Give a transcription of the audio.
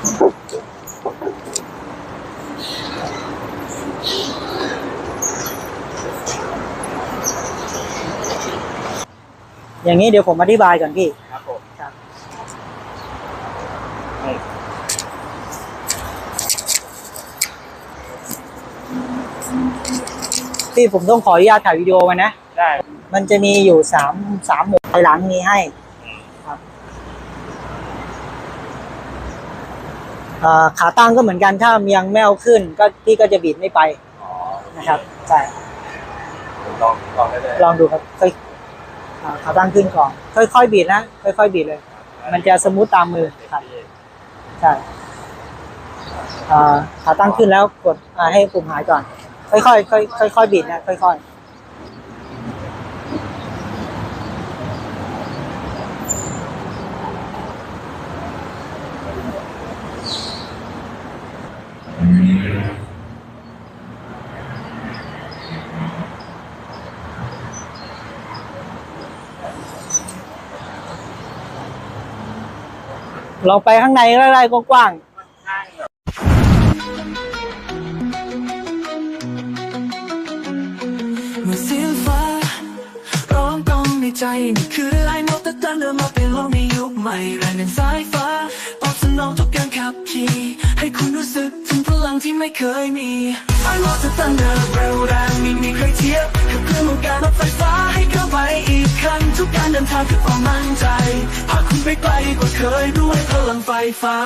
อย่างนี้เดี๋ยวผมอธิบายก่อนพี่ ครับผมพี่ผมต้องขออนุญาตถ่ายวิดีโอมานะ ได้ มันจะมีอยู่สามสามหมวดหลังนี้ให้ ขาตั้งก็เหมือนกันถ้ายังไม่เอาขึ้นก็พี่ก็จะบิดไม่ไปอ๋อนะครับใช่ลองลองได้เลยลองดูครับค่อยอ่าขาตั้งขึ้นก่อนค่อยๆบิดนะค่อยๆบิดเลย มันจะสมูทตามมือครับใช่อ่าขาตั้งขึ้นแล้วกดอ่าให้ปุ่มหายก่อน ค่อยๆค่อยๆค่อยๆบิดนะค่อยๆ เราไปข้างในไร่ๆกว้างเมื่อเสียงฟ้าร้องกองในใจนี่คือไลน์โนตตันเดินมาเป็นโลกในยุคใหม่แรงเดินสายฟ้าตอบสนองทุกการขับขี่ให้คุณรู้สึกถึงพลัง ที่ไม่เคยมี I lost the thunder เร็วแรงไม่มีใครเทียบกับเครื่องมือการรถไฟฟ้าให้เข้าไปอีกครั้งทุกการเดินทางคือความมั่นใจพาคุณไปไกลกว่าเคยด้วยพลังไฟฟ้า